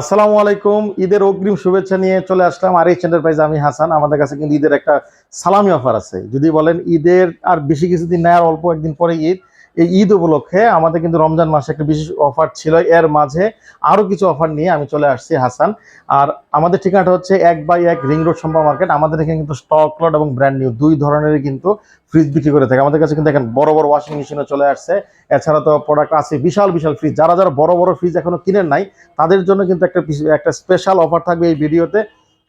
আসসালামু আলাইকুম, ঈদের অগ্রিম শুভেচ্ছা নিয়ে চলে আসলাম আর এইচ এন্টারপ্রাইজ আমি হাসান। আমাদের কাছে কিন্তু ঈদের একটা সালামি অফার আছে। যদি বলেন ঈদের আর বেশি কিছুদিন নেয় আর অল্প একদিন পরে ঈদ এই ঈদ উপলক্ষে আমাদের কিন্তু রমজান মাসে একটা বিশেষ অফার ছিল। এর মাঝে আরও কিছু অফার নিয়ে আমি চলে আসছি, হাসান। আর আমাদের ঠিকানাটা হচ্ছে এক বাই এক রিং রোড সম্পা মার্কেট। আমাদের এখানে কিন্তু স্টক লট এবং ব্র্যান্ড নিউ দুই ধরনের কিন্তু ফ্রিজ বিক্রি করে থাকে। আমাদের কাছে কিন্তু এখন বড় বড় ওয়াশিং মেশিনও চলে আসছে। এছাড়া তো প্রোডাক্ট আছে বিশাল বিশাল ফ্রিজ যারা যারা বড় বড় ফ্রিজ এখনও কিনেন নাই, তাদের জন্য কিন্তু একটা একটা স্পেশাল অফার থাকবে এই ভিডিওতে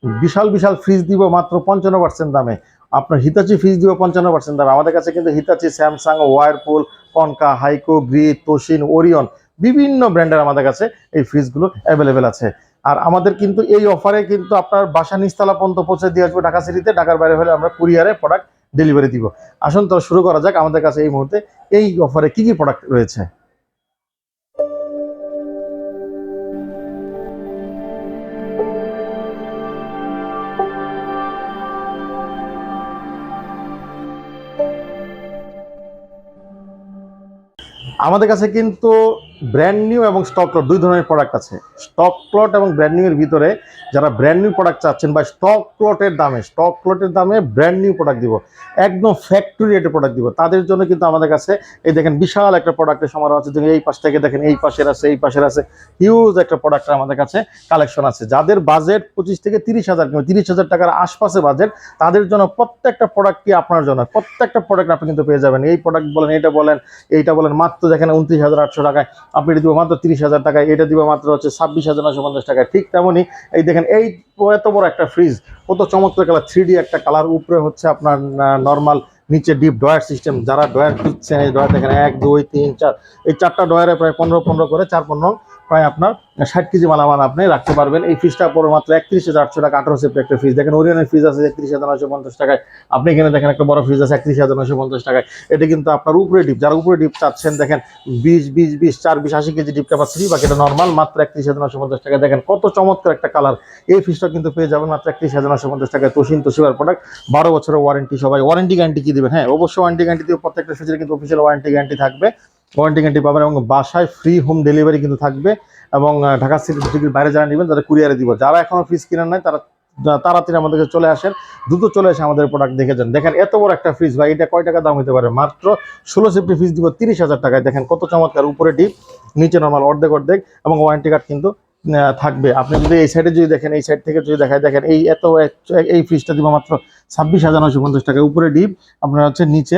বিশাল বিশাল ফ্রিজ দিব মাত্র পঞ্চান্ন পার্সেন্ট দামে। আপনার হিতাচি ফ্রিজ দিব পঞ্চান্ন পার্সেন্ট দামে। আমাদের কাছে কিন্তু Hitachi Samsung Whirlpool Konka Haiko Gree তোশিন Orion বিভিন্ন ব্র্যান্ডের আমাদের কাছে এই ফ্রিজগুলো অ্যাভেলেবেল আছে। আর আমাদের কিন্তু এই অফারে কিন্তু আপনার বাসা নিস্তালা পর্যন্ত পৌঁছে দিয়ে আসব ঢাকা সিটিতে ঢাকার বাইরে হলে আমরা কুরিয়ারে প্রোডাক্ট ডেলিভারি দিব। আসুন তো শুরু করা যাক আমাদের কাছে এই মুহূর্তে। এই অফারে কি কি প্রোডাক্ট রয়েছে? আমাদের কাছে কিন্তু ব্র্যান্ড নিউ এবং স্টক লট দুই ধরনের প্রোডাক্ট আছে। স্টক প্লট এবং ব্র্যান্ড নিউ এর ভিতরে যারা ব্র্যান্ড নিউ প্রোডাক্ট চাচ্ছেন বা স্টক প্লটের দামে স্টক প্লটের দামে ব্র্যান্ড নিউ প্রোডাক্ট দিব, একদম ফ্যাক্টরি রেটে প্রোডাক্ট দিব। তাদের জন্য কিন্তু আমাদের কাছে এই দেখেন বিশাল একটা প্রোডাক্টের সমারোহ আছে। এই পাশ থেকে দেখেন এই পাশের আছে, এই পাশের আছে। হিউজ একটা প্রোডাক্ট আমাদের কাছে কালেকশন আছে। যাদের বাজেট পঁচিশ থেকে তিরিশ হাজার কিংবা তিরিশ হাজার টাকার আশপাশে বাজেট তাদের জন্য প্রত্যেকটা প্রোডাক্ট কি আপনার জন্য? প্রত্যেকটা প্রোডাক্ট আপনি কিন্তু পেয়ে যাবেন। এই প্রোডাক্ট বলেন এটা বলেন, এইটা বলেন, মাত্র দেখেন উনত্রিশ হাজার আটশো টাকায়। আপনি এটা দিব মাত্র তিরিশ হাজার টাকায় এটা দিব মাত্র হচ্ছে ছাব্বিশ হাজার নশো পঞ্চাশ টাকায় ঠিক তেমনই এই দেখেন, এই এত বড় একটা ফ্রিজ কত চমৎকার কালার থ্রি একটা কালার উপরে হচ্ছে আপনার নর্মাল নিচে ডিপ ডয়ার সিস্টেম যারা ডয়ার দিচ্ছেন, এই ডয়ার দেখেন, এক, দুই, তিন, চার, এই চারটা ডয়ারে প্রায় পনেরো পনেরো করে, চার পনেরো প্রায় আপনার ষাট কেজি মালামাল আপনি রাখতে পারবেন। এই ফ্রিজটা পড়ে মাত্র একত্রিশ হাজার আটশো টাকা, আঠারো সেপ্ট একটা ফ্রিজ দেখেন ওরিয়নের ফ্রিজ আছে একত্রিশ হাজার নশো পঞ্চাশ টাকায়। আপনি এখানে দেখেন একটা বড় ফ্রিজ আছে একত্রিশ হাজার নশো পঞ্চাশ টাকায়। এটা কিন্তু আপনার উপরে ডিপ যারা উপরে ডিপ চাচ্ছেন, দেখেন বিশ বিশ বিশ, চার, বিশ, আশি কেজি ডিপ ক্যাপাসিটি বাকিটা নর্মাল মাত্র একত্রিশ হাজার নশো পঞ্চাশ টাকা দেখেন কত চমৎকার একটা কালার এই ফ্রিজটা কিন্তু পেয়ে যাবেন মাত্র একত্রিশ হাজার নশো পঞ্চাশ টাকায়। তোষিন তোশিবার প্রোডাক্ট বারো বছরের ওয়ারেন্টি সবাই। ওয়ারেন্টি গ্যারান্টি কি দেবেন? হ্যাঁ অবশ্যই ওয়ারেন্টি গ্যারান্টি দিয়ে প্রত্যেকটা ফ্রিজের কিন্তু অফিসিয়াল ওয়ারেন্টি গ্যারান্টি থাকবে। ওয়ারেন্টি গ্যারান্টি পাবেন এবং বাসায় ফ্রি হোম ডেলিভারি কিন্তু থাকবে এবং ঢাকা সিটির বাইরে যারা নেবেন তাদের কুরিয়ারে দিব। যারা এখনও ফ্রিজ কিনে নাই, তারা তাড়াতাড়ি আমাদের কাছে চলে আসেন, দ্রুত চলে এসে আমাদের প্রোডাক্ট দেখে যান। দেখেন এত বড় একটা ফ্রিজ ভাই, এটা কয় টাকা দাম হতে পারে? মাত্র ষোলো সেফটি ফ্রিজ দিব তিরিশ হাজার টাকায়। দেখেন কত চমৎকার, উপরে ডিপ নিচে নর্মাল অর্ধেক অর্ধেক এবং ওয়ারেন্টি কার্ড কিন্তু থাকবে। আপনি যদি এই সাইডে যদি দেখেন, এই সাইড থেকে যদি দেখায়, দেখেন এই এত এই ফ্রিজটা দিব মাত্র ছাব্বিশ হাজার নশো পঞ্চাশ টাকায় উপরে ডিপ আপনার হচ্ছে নিচে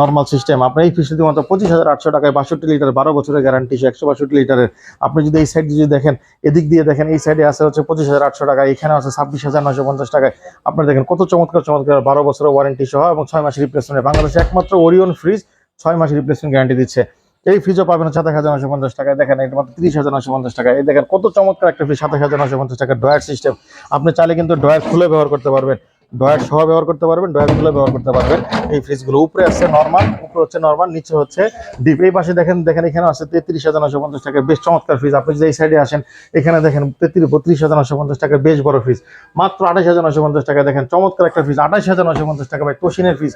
নর্মাল সিস্টেম আপনার এই ফ্রিজটা দিব মাত্র পঁচিশ হাজার আটশো টাকায় বাষট্টি লিটার বারো বছরের গ্যারান্টি একশো বাষট্টি লিটারের আপনি যদি এই সাইড যদি দেখেন, এদিক দিয়ে দেখেন, এই সাইডে আছে হচ্ছে পঁচিশ হাজার আটশো টাকা এখানে আছে ছাব্বিশ হাজার নশো পঞ্চাশ টাকায়। আপনার দেখেন কত চমৎকার চমৎকার বারো বছরের ওয়ারেন্টি সহ এবং ছয় মাসের রিপ্লেসমেন্ট বাংলাদেশে একমাত্র ওরিয়ন ফ্রিজ ছয় মাসের রিপ্লেসমেন্ট গ্যারান্টি দিচ্ছে। এই ফ্রিজও পাবেন সাতাশ হাজার নশো পঞ্চাশ টাকায় দেখেন, এটা মাত্র তিরিশ হাজার নশো পঞ্চাশ টাকা। এই দেখেন, কত চমৎকার একটা ফ্রিজ সাতাশ হাজার নশো পঞ্চাশ টাকা ডয়ার সিস্টেম আপনি চাইলে কিন্তু ডয়ার খুলে ব্যবহার করতে পারবেন। ডয়ার সহ ব্যবহার করতে পারবেন ডয়ার খুলে ব্যবহার করতে পারবেন। এই ফ্রিজগুলো উপরে আছে নর্মাল উপরে হচ্ছে নর্মাল নিচে হচ্ছে ডিপ এই পাশে দেখেন দেখেন, এখানে আছে তেত্রিশ হাজার নশো পঞ্চাশ টাকা বেশ চমৎকার ফ্রিজ আপনি যদি এই সাইডে আসেন, এখানে দেখেন তেত্রিশ, বত্রিশ হাজার নশো পঞ্চাশ টাকা বেশ বড় ফ্রিজ মাত্র আঠাশ হাজার নশো পঞ্চাশ টাকা দেখেন চমৎকার একটা ফ্রিজ আঠাশ হাজার নশো পঞ্চাশ টাকা ভাই তোশিনের ফ্রিজ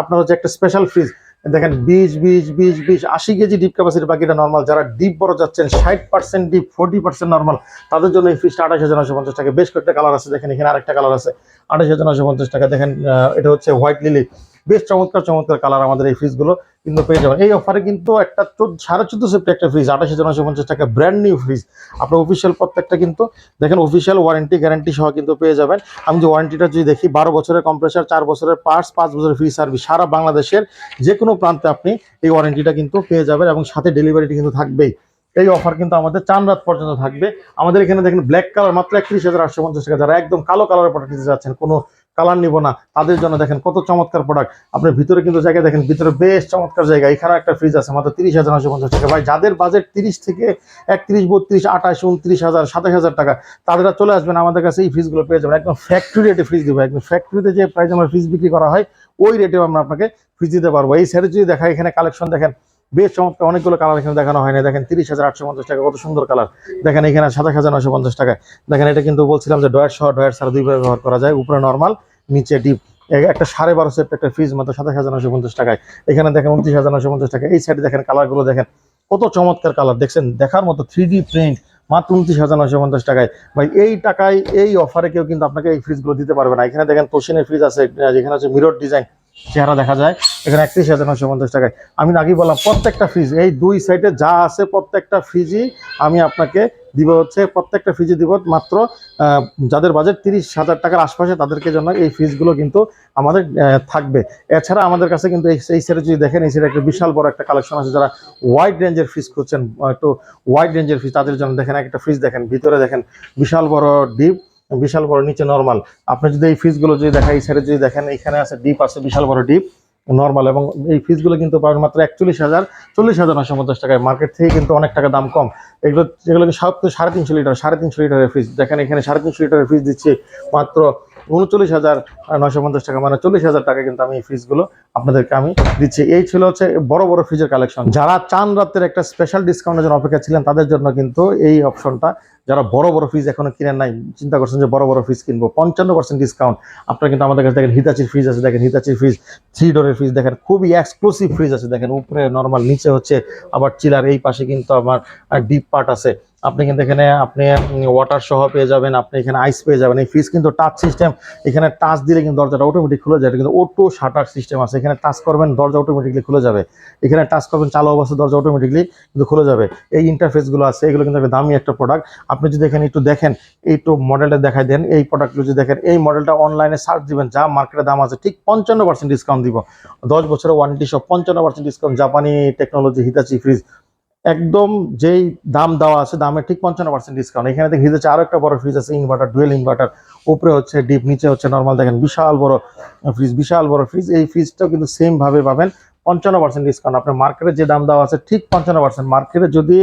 আপনার হচ্ছে একটা স্পেশাল ফ্রিজ দেখেন বিশ বিশ বিশ বিশ, আশি কেজি ডিপ ক্যাপাসিটি বাকিটা নর্মাল যারা ডিপ বড় যাচ্ছেন, ষাট percent deep forty percent normal তাদের জন্য এই ফিসটা আঠাশ হাজার নশো পঞ্চাশ টাকা। বেশ কয়েকটা কালার আছে, দেখেন এখানে আরেকটা কালার আছে, আঠাশ হাজার নশো পঞ্চাশ টাকা। দেখেন এটা হচ্ছে হোয়াইট লিলি বেশ চমৎকার চমৎকার কালার আমাদের এই ফ্রিজগুলো কিন্তু পেয়ে যাবেন। এই অফারে কিন্তু একটা সাড়ে চোদ্দ সেপ্ট একটা ফ্রিজ আঠাশ হাজার নশো পঞ্চাশ টাকা ব্র্যান্ড নিউ ফ্রিজ আপনার অফিসিয়াল প্রত্যেকটা কিন্তু দেখেন অফিসিয়াল ওয়ারেন্টি গ্যারান্টি সহ কিন্তু পেয়ে যাবেন। আমি যে ওয়ারেন্টিটা যদি দেখি, বারো বছরের কম্প্রেসার চার বছরের পার্টস পাঁচ বছরের ফ্রি সার্ভিস সারা বাংলাদেশের যে কোনো প্রান্তে আপনি এই ওয়ারেন্টিটা কিন্তু পেয়ে যাবেন এবং সাথে ডেলিভারিটি কিন্তু থাকবেই। এই অফার কিন্তু আমাদের চান রাত পর্যন্ত থাকবে। আমাদের এখানে দেখেন ব্ল্যাক কালার মাত্র একত্রিশ হাজার আটশো পঞ্চাশ টাকা। যারা একদম কালো কালারের প্রোডাক্ট যাচ্ছেন, কোনো কালার নিব না। তাদের জন্য দেখেন কত চমৎকার প্রোডাক্ট আপনার ভিতরে কিন্তু জায়গা দেখেন, ভিতরে বেশ চমৎকার জায়গা। এখানে একটা ফ্রিজ আছে, মাত্র তিরিশ হাজার নশো পঞ্চাশ টাকা। ভাই, যাদের বাজেট তিরিশ থেকে একত্রিশ, বত্রিশ, আঠাশ, উনত্রিশ হাজার, সাতাশ হাজার টাকা, তাদের চলে আসবেন, আমাদের কাছে এই ফ্রিজগুলো পেয়ে যাবেন। একদম ফ্যাক্টরি রেটে ফ্রিজ দেবো একদম ফ্যাক্টরিতে যে প্রাইস আমরা ফ্রিজ বিক্রি করা হয়, ওই রেটেও আমরা আপনাকে ফ্রিজ দিতে পারব। এই সাইডে যদি দেখা এখানে কালেকশন দেখেন বেশ চমৎকার, অনেকগুলো কালার এখানে দেখানো হয় না দেখেন তিরিশ হাজার আটশো পঞ্চাশ টাকা, কত সুন্দর কালার দেখেন এখানে সাতাশ হাজার পঞ্চাশ টাকা দেখেন এটা কিন্তু বলছিলাম যে ডয়ার সহ ডয়ার ছাড়া দুইভাবে ব্যবহার করা যায়। উপরে নর্মাল নিচে ডিপ একটা সাড়ে বারো সেট একটা ফ্রিজ মাত্র সাতাশ হাজার পঞ্চাশ টাকায়। এখানে দেখেন উনত্রিশ হাজার পঞ্চাশ টাকা। এই সাইডে দেখেন কালারগুলো দেখেন, কত চমৎকার কালার দেখছেন, দেখার মতো থ্রি ডি প্রিন্ট মাত্র উনত্রিশ হাজার পঞ্চাশ টাকায়। ভাই, এই টাকায়, এই অফারে কেউ কিন্তু আপনাকে এই ফ্রিজগুলো দিতে পারবে না। এখানে দেখেন তোশিনের ফ্রিজ আছে যেখানে হচ্ছে মিরর ডিজাইন চেহারা দেখা যায়। এখানে একত্রিশ হাজার নয়শো পঞ্চাশ টাকায়। আমি আগেই বললাম, প্রত্যেকটা ফ্রিজ এই দুই সাইডে যা আছে প্রত্যেকটা ফ্রিজই আমি আপনাকে দিব হচ্ছে, প্রত্যেকটা ফ্রিজে দিব মাত্র যাদের বাজেট তিরিশ হাজার টাকার আশপাশে তাদেরকে জন্য এই ফ্রিজগুলো কিন্তু আমাদের থাকবে। এছাড়া আমাদের কাছে কিন্তু এই সেটে যদি দেখেন, এই সেটে একটা বিশাল বড় একটা কালেকশন আছে, যারা ওয়াইড রেঞ্জের ফ্রিজ খুঁজছেন, একটু ওয়াইড রেঞ্জের ফ্রিজ তাদের জন্য দেখেন, একটা ফ্রিজ দেখেন, ভিতরে দেখেন, বিশাল বড় ডিপ বিশাল বড়, নিচে নর্মাল আপনি যদি এই ফ্রিজগুলো যদি দেখেন, এই সাইডে যদি দেখেন, এখানে আছে ডিপ আছে বিশাল বড় ডিপ নর্মাল এবং এই ফ্রিজগুলো কিন্তু পাবেন মাত্র একচল্লিশ হাজার, চল্লিশ হাজার নশো পঞ্চাশ টাকায়। মার্কেট থেকে কিন্তু অনেক টাকা দাম কম। এগুলো, যেগুলো সাত, সাড়ে তিনশো লিটার সাড়ে তিনশো লিটারের ফ্রিজ দেখেন, এখানে সাড়ে তিনশো লিটারের ফ্রিজ দিচ্ছি মাত্র উনচল্লিশ হাজার নশো পঞ্চাশ টাকা। মানে চল্লিশ হাজার টাকা কিন্তু আমি এই ফ্রিজগুলো আপনাদেরকে আমি দিচ্ছি। এই ছিল হচ্ছে বড় বড় ফ্রিজের কালেকশন যারা চান রাতের একটা স্পেশাল ডিসকাউন্টের জন্য অপেক্ষা ছিলেন, তাদের জন্য কিন্তু এই অপশনটা যারা বড় বড় ফ্রিজ এখনও কিনেন নাই, চিন্তা করছেন যে বড় বড় ফ্রিজ কিনবো পঞ্চান্ন পার্সেন্ট ডিসকাউন্ট আপনারা কিন্তু আমাদের কাছে দেখেন হিতাচির ফ্রিজ আছে, দেখেন হিতাচির ফ্রিজ থ্রি ডোরের ফ্রিজ দেখেন, খুবই এক্সক্লুসিভ ফ্রিজ আছে, দেখেন উপরে নর্মাল নিচে হচ্ছে আবার চিলার এই পাশে কিন্তু আমার ডিপ পার্ট আছে। আপনি কিন্তু এখানে, আপনি ওয়াটার সহ পেয়ে যাবেন, আপনি এখানে আইস পেয়ে যাবেন। এই ফ্রিজ কিন্তু টাচ সিস্টেম এখানে টাচ দিলে কিন্তু দরজাটা অটোমেটিক খুলে যায় কিন্তু অটো শাটার সিস্টেম আছে। এখানে টাচ করবেন, দরজা অটোমেটিকলি খুলে যাবে। এখানে টাচ করবেন, চালু অবস্থা দরজা অটোমেটিকলি কিন্তু খুলে যাবে। এই ইন্টারফেসগুলো আছে, এগুলো কিন্তু দামি একটা প্রোডাক্ট আপনি যদি এখানে একটু দেখেন, এই একটু মডেলটা দেখাই দেন, এই প্রোডাক্টগুলো যদি দেখেন, এই মডেলটা অনলাইনে সার্চ দিবেন, যা মার্কেটের দাম আছে, ঠিক পঞ্চান্ন পার্সেন্ট ডিসকাউন্ট দিব। দশ বছরের ওয়ারেন্টি সব পঞ্চান্ন পার্সেন্ট ডিসকাউন্ট জাপানি টেকনোলজি হিতাচি ফ্রিজ একদম যেই দাম দেওয়া আছে দামের ঠিক পঞ্চান্ন পার্সেন্ট ডিসকাউন্ট এখানে দেখি হিতাচি আরও একটা বড় ফ্রিজ আছে ইনভার্টার ডুয়েল ইনভার্টার উপরে হচ্ছে ডিপ নিচে হচ্ছে নর্মাল দেখেন বিশাল বড় ফ্রিজ বিশাল বড় ফ্রিজ এই ফ্রিজটাও কিন্তু সেম ভাবে পাবেন। পঞ্চান্ন পার্সেন্ট ডিসকাউন্ট আপনার মার্কেটে যে দাম দেওয়া আছে, ঠিক পঞ্চান্ন পার্সেন্ট মার্কেটে যদি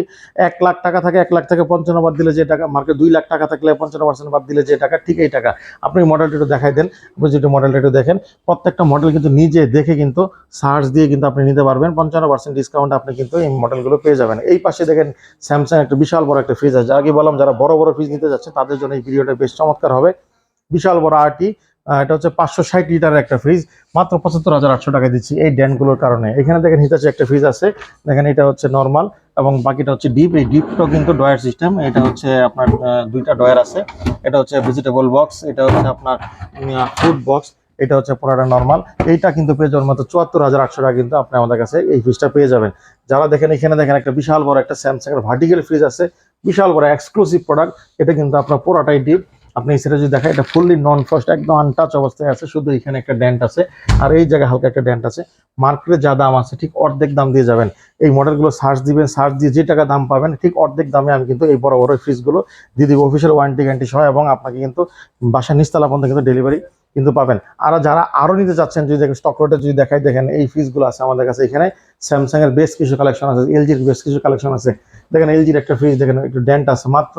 এক লাখ টাকা থাকে, এক লাখ থেকে পঞ্চান্ন বাদ দিলে যে টাকা মার্কেট দুই লাখ টাকা থাকলে পঞ্চান্ন পার্সেন্ট বাদ দিলে যে টাকা, ঠিক এই টাকা। আপনি মডেলটা একটু দেখাই দেন। আপনি যদি মডেলটা একটু দেখেন, প্রত্যেকটা মডেল কিন্তু নিজে দেখে কিন্তু সার্চ দিয়ে কিন্তু আপনি নিতে পারবেন। পঞ্চান্ন পার্সেন্ট ডিসকাউন্ট আপনি কিন্তু এই মডেলগুলো পেয়ে যাবেন। এই পাশে দেখেন স্যামসাং একটা বিশাল বড় একটা ফ্রিজ আছে। আগে বললাম, যারা বড় বড় ফ্রিজ নিতে যাচ্ছে, তাদের জন্য এই ভিডিওটা বেশ চমৎকার হবে। বিশাল বড় আরটি এটা হচ্ছে পাঁচশো ষাট লিটারের একটা ফ্রিজ মাত্র পঁচাত্তর হাজার আটশো টাকা দিচ্ছি এই ড্যানগুলোর কারণে। এখানে দেখেন হিতাচি একটা ফ্রিজ আছে, দেখেন এটা হচ্ছে নর্মাল এবং বাকিটা হচ্ছে ডিপ এই ডিপটাও কিন্তু ডয়ার সিস্টেম এটা হচ্ছে আপনার দুইটা ডয়ার আছে। এটা হচ্ছে ভেজিটেবল বক্স এটা হচ্ছে আপনার ফুড বক্স এটা হচ্ছে পুরোটা নর্মাল এইটা কিন্তু পেয়ে যাওয়ার মতো চুয়াত্তর হাজার আটশো টাকা কিন্তু আপনি আমাদের কাছে এই ফ্রিজটা পেয়ে যাবেন। যারা দেখেন এখানে দেখেন একটা বিশাল বড় একটা স্যামসাং এর ভার্টিক্যাল ফ্রিজ আছে, বিশাল বড় এক্সক্লুসিভ প্রোডাক্ট এটা কিন্তু আপনার পুরোটাই ডিপ আপনি সেটা যদি দেখেন, এটা ফুললি নন ফ্রস্ট একদম আনটাচ অবস্থায় আছে, শুধু এখানে একটা ডেন্ট আছে, আর এই জায়গায় হালকা একটা ডেন্ট আছে। মার্কেটে যা দাম আছে, ঠিক অর্ধেক দাম দিয়ে যাবেন। এই মডেলগুলো সার্চ দিবেন সার্চ দিয়ে যে টাকা দাম পাবেন, ঠিক অর্ধেক দামে আমি কিন্তু এই বড় বড় ফ্রিজগুলো দিয়ে দিব। অফিসিয়াল ওয়ারেন্টি গ্যারান্টি সহ, এবং আপনাকে কিন্তু বাসা নিস্তালা পর্যন্ত কিন্তু ডেলিভারি কিন্তু পাবেন। আর যারা আরও নিতে চাচ্ছেন, যদি দেখেন স্টক রোডে যদি দেখাই, দেখেন, এই ফ্রিজগুলো আছে আমাদের কাছে এখানে। স্যামসাংয়ের বেশ কিছু কালেকশন আছে এলজির বেশ কিছু কালেকশন আছে। দেখেন এলজির একটা ফ্রিজ দেখেন, একটু ডেন্ট আছে মাত্র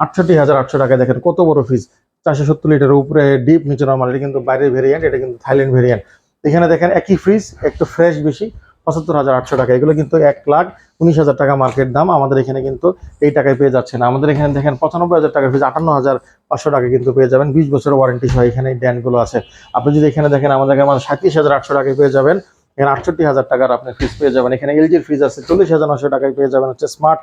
আটষট্টি হাজার আটশো টাকায় দেখেন কত বড় ফ্রিজ চারশো সত্তর লিটারের উপরে ডিপ নিচে নর্মাল এটা কিন্তু বাইরের ভেরিয়েন্ট এটা কিন্তু থাইল্যান্ড ভেরিয়েন্ট এখানে দেখেন একই ফ্রিজ একটু ফ্রেশ বেশি, পঁচাত্তর হাজার আটশো টাকা। এগুলো কিন্তু এক লাখ উনিশ হাজার টাকা মার্কেট দাম। আমাদের এখানে কিন্তু এই টাকায় পেয়ে যাচ্ছে না আমাদের এখানে দেখেন পঁচানব্বই হাজার টাকা ফ্রিজ আটান্ন হাজার পাঁচশো টাকা কিন্তু পেয়ে যাবেন। বিশ বছরের ওয়ারেন্টি সহ এখানে ড্যানগুলো আছে। আপনি যদি এখানে দেখেন, আমাদের এখানে সাঁত্রিশ হাজার আটশো টাকায় পেয়ে যাবেন। এখানে আটষট্টি হাজার টাকার আপনি ফ্রিজ পেয়ে যাবেন। এখানে এলজির ফ্রিজ আছে, চল্লিশ হাজার নশো টাকায় পেয়ে যাবেন হচ্ছে স্মার্ট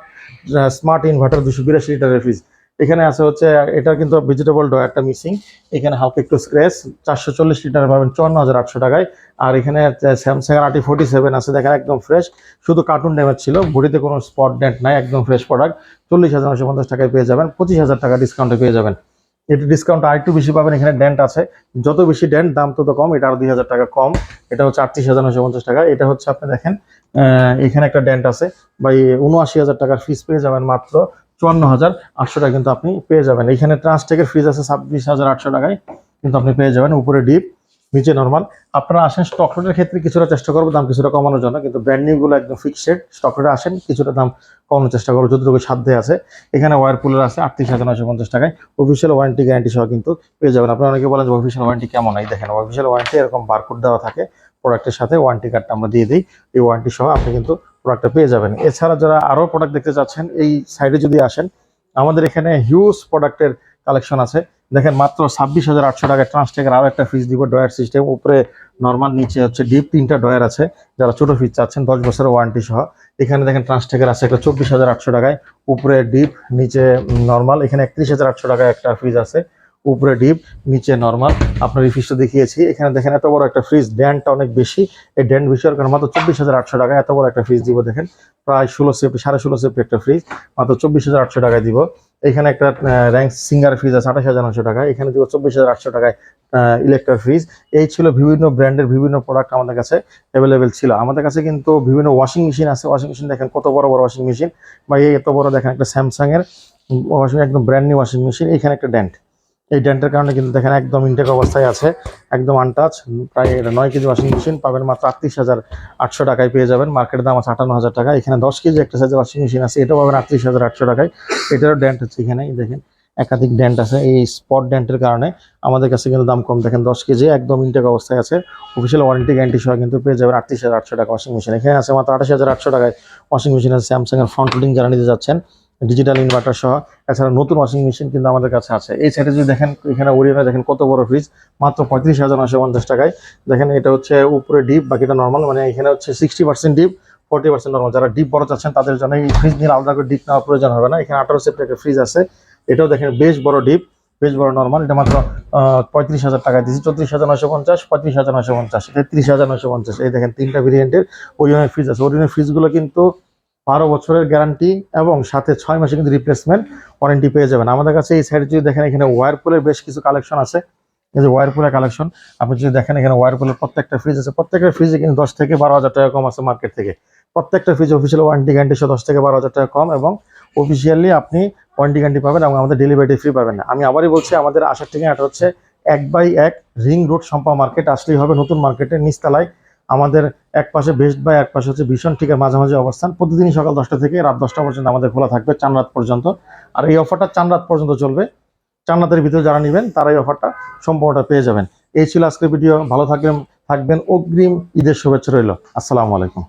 স্মার্ট ইনভার্টার দুশো বিরাশি লিটারের ফ্রিজ এখানে আছে হচ্ছে, এটা কিন্তু ভেজিটেবল ডয়ারটা মিসিং এখানে হালকা একটু স্ক্র্যাচ চারশো চল্লিশ লিটার পাবেন চুয়ান্ন হাজার আটশো টাকায়। আর এখানে স্যামসাং আরটি ফোর্টি সেভেন আছে, দেখেন একদম ফ্রেশ শুধু কার্টুন ড্যামেজ ছিল বডিতে কোনো স্পট ডেন্ট নাই, একদম ফ্রেশ প্রোডাক্ট চল্লিশ হাজার নশো পঞ্চাশ টাকায় পেয়ে যাবেন, পঁচিশ হাজার টাকা ডিসকাউন্টে পেয়ে যাবেন। এটি ডিসকাউন্ট আর একটু বেশি পাবেন, এখানে ডেন্ট আছে। যত বেশি ডেন্ট দাম তত কম, এটা আর দুই হাজার টাকা কম। এটা হচ্ছে আটত্রিশ হাজার নশো পঞ্চাশ টাকা। এটা হচ্ছে, আপনি দেখেন এখানে একটা ডেন্ট আছে। বা এই উনআশি হাজার টাকার ফিস পেয়ে যাবেন মাত্র চুয়ান্ন হাজার আটশো টাকা কিন্তু আপনি পেয়ে যাবেন। এখানে ট্রান্সটেকের ফ্রিজ আছে ছাব্বিশ হাজার আটশো টাকায় কিন্তু আপনি পেয়ে যাবেন। উপরে ডিপ নিচে নর্মাল আপনারা আসেন স্টক রোডের ক্ষেত্রে কিছুটা চেষ্টা করব, দাম কিছুটা কমানোর জন্য। কিন্তু ব্র্যান্ড নিউগুলো একদম ফিক্সড স্টক রোডে আসেন, কিছুটা দাম কমানোর চেষ্টা করব, যতটুকু সাধ্যে আছে। এখানে ওয়ারপুলের আছে আটত্রিশ হাজার নশো পঞ্চাশ টাকায়। অফিসিয়াল ওয়ারেন্টি গ্যারান্টি সহ কিন্তু পেয়ে যাবেন। আপনারা অনেকে বলেন যে অফিসিয়াল ওয়ারেন্টি কেমন? এই দেখেন অফিসিয়াল ওয়ারেন্টি এরকম বারকোড দেওয়া থাকে। প্রোডাক্টের সাথে ওয়ারেন্টি কার্ডটা আমরা দিয়ে দিই। এই ওয়ারেন্টি সহ আপনি কিন্তু প্রোডাক্টটা পেয়ে যাবেন। এছাড়া যারা আরও প্রোডাক্ট দেখতে চাচ্ছেন, এই সাইডে যদি আসেন, আমাদের এখানে হিউজ প্রোডাক্টের কালেকশন আছে। দেখেন মাত্র ছাব্বিশ হাজার আটশো টাকায় ট্রান্সটেকের আরও একটা ফ্রিজ দিব ডয়ার সিস্টেম উপরে নর্মাল নিচে হচ্ছে ডিপ তিনটা ডয়ার আছে। যারা ছোট ফ্রিজ চাচ্ছেন, দশ বছরের ওয়ারেন্টি সহ। এখানে দেখেন ট্রান্সটেকের আছে একটা চব্বিশ হাজার আটশো টাকায়। উপরে ডিপ নিচে নর্মাল এখানে একত্রিশ হাজার আটশো টাকায় একটা ফ্রিজ আছে। উপরে ডিপ, নিচে নর্মাল আপনার এই ফ্রিজটা দেখিয়েছি। এখানে দেখেন, এত বড় একটা ফ্রিজ ড্যান্ডটা অনেক বেশি। এই ড্যান্ড বেশি হওয়ার কারণে মাত্র চব্বিশ হাজার আটশো টাকা এত বড় একটা ফ্রিজ দিব, দেখেন। প্রায় ষোলো সেফটি সাড়ে ষোলো সেফটি একটা ফ্রিজ মাত্র চব্বিশ হাজার আটশো টাকায় দিব। এখানে একটা র্যাঙ্ক সিঙ্গার ফ্রিজ আছে, আঠাশ হাজার নশো টাকায়। এখানে দিব চব্বিশ হাজার আটশো টাকায় ইলেকট্রিক ফ্রিজ এই ছিল বিভিন্ন ব্র্যান্ডের বিভিন্ন প্রোডাক্ট আমাদের কাছে অ্যাভেলেবেল ছিল। আমাদের কাছে কিন্তু বিভিন্ন ওয়াশিং মেশিন আছে। ওয়াশিং মেশিন দেখেন, কত বড় বড় ওয়াশিং মেশিন বা এই এত বড় দেখেন একটা স্যামসাং এর ওয়াশিং একদম ব্র্যান্ড নিউ ওয়াশিং মেশিন এখানে একটা ডেন্ট এই ডেন্টের কারণে কিন্তু দেখেন একদম ইনটেক অবস্থায় আছে, একদম আনটাচ প্রায় এটা নয় কেজি ওয়াশিং মেশিন পাবেন মাত্র আটত্রিশ হাজার আটশো টাকায় পেয়ে যাবেন। মার্কেটের দাম আছে আটান্ন হাজার টাকা এখানে দশ কেজি একটা সাইজের ওয়াশিং মেশিন আছে, এটাও পাবেন আটত্রিশ হাজার আটশো টাকায়। এটারও ডেন্ট হচ্ছে এখানে দেখেন, একাধিক ডেন্ট আছে। এই স্পট ডেন্টের কারণে আমাদের কাছে কিন্তু দাম কম। দেখেন দশ কেজি একদম ইনটেক অবস্থায় আছে। অফিসিয়াল ওয়ারেন্টি গ্যারান্টি সহ কিন্তু পেয়ে যাবেন আটত্রিশ হাজার আটশো টাকা ওয়াশিং মেশিন এখানে আছে মাত্র আঠাশ হাজার আটশো টাকায় ওয়াশিং মেশিন আছে। স্যামসাং এর ফ্রন্ট লোডিং যারা যাচ্ছেন ডিজিটাল ইনভার্টার সহ। এছাড়া নতুন ওয়াশিং মেশিন কিন্তু আমাদের কাছে আছে। এই সাইডে যদি দেখেন, এখানে ওরিয়নে দেখেন কত বড় ফ্রিজ মাত্র পঁয়ত্রিশ হাজার নশো পঞ্চাশ টাকায়। দেখেন এটা হচ্ছে উপরে ডিপ বাকিটা নর্মাল মানে এখানে হচ্ছে sixty percent deep forty percent normal যারা ডিপ বড় চাচ্ছেন, তাদের জন্য এই ফ্রিজ নিয়ে আলাদা করে ডিপ নেওয়ার প্রয়োজন হবে না। এখানে আঠারো সেপ্টের একটা ফ্রিজ আছে। এটাও দেখেন বেশ বড় ডিপ বেশ বড় নর্মাল এটা মাত্র পঁয়ত্রিশ হাজার টাকা দিয়েছি। চৌত্রিশ হাজার নশো পঞ্চাশ, পঁয়ত্রিশ হাজার নশো পঞ্চাশ। তেত্রিশ হাজার নশো পঞ্চাশ। এই দেখেন তিনটা ভেরিয়েন্টের ওরিয়নের ফ্রিজ আছে। ওরিয়নের ফ্রিজগুলো কিন্তু বারো বছরের গ্যারান্টি এবং সাথে ছয় মাসে কিন্তু রিপ্লেসমেন্ট ওয়ারেন্টি পেয়ে যাবেন। আমাদের কাছে এই সাইডে যদি দেখেন, এখানে ওয়ারপুলের বেশ কিছু কালেকশন আছে। এই যে ওয়ারপুলের কালেকশন আপনি যদি দেখেন, এখানে ওয়ারপুলের প্রত্যেকটা ফ্রিজ আছে। প্রত্যেকটা ফ্রিজে কিন্তু দশ থেকে বারো হাজার টাকা কম আছে মার্কেট থেকে। প্রত্যেকটা ফ্রিজ অফিসিয়াল ওয়ারেন্টি গ্যারান্টি সহ দশ থেকে বারো হাজার টাকা কম এবং অফিসিয়ালি আপনি ওয়ারেন্টি গ্যারান্টি পাবেন এবং আমাদের ডেলিভারি ফ্রি পাবেন না। আমি আবারই বলছি, আমাদের আসার ঠিকানাটা হচ্ছে এক বাই এক রিং রোড সম্পা মার্কেট আসলেই হবে নতুন মার্কেটের নিচতলায়। আমাদের এক পাশে বেস্ট বা এক পাশে হচ্ছে ভীষণ ঠিকের মাঝামাঝি অবস্থান। প্রতিদিনই সকাল দশটা থেকে রাত দশটা পর্যন্ত আমাদের খোলা থাকবে চান রাত পর্যন্ত। আর এই অফারটা চান রাত পর্যন্ত চলবে। চান রাতের ভিতরে যারা নেবেন, তারা এই অফারটা সম্পূর্ণটা পেয়ে যাবেন। এই ছিল আজকের ভিডিও ভালো থাকবেন থাকবেন। অগ্রিম ঈদের শুভেচ্ছা রইল। আসসালামু আলাইকুম।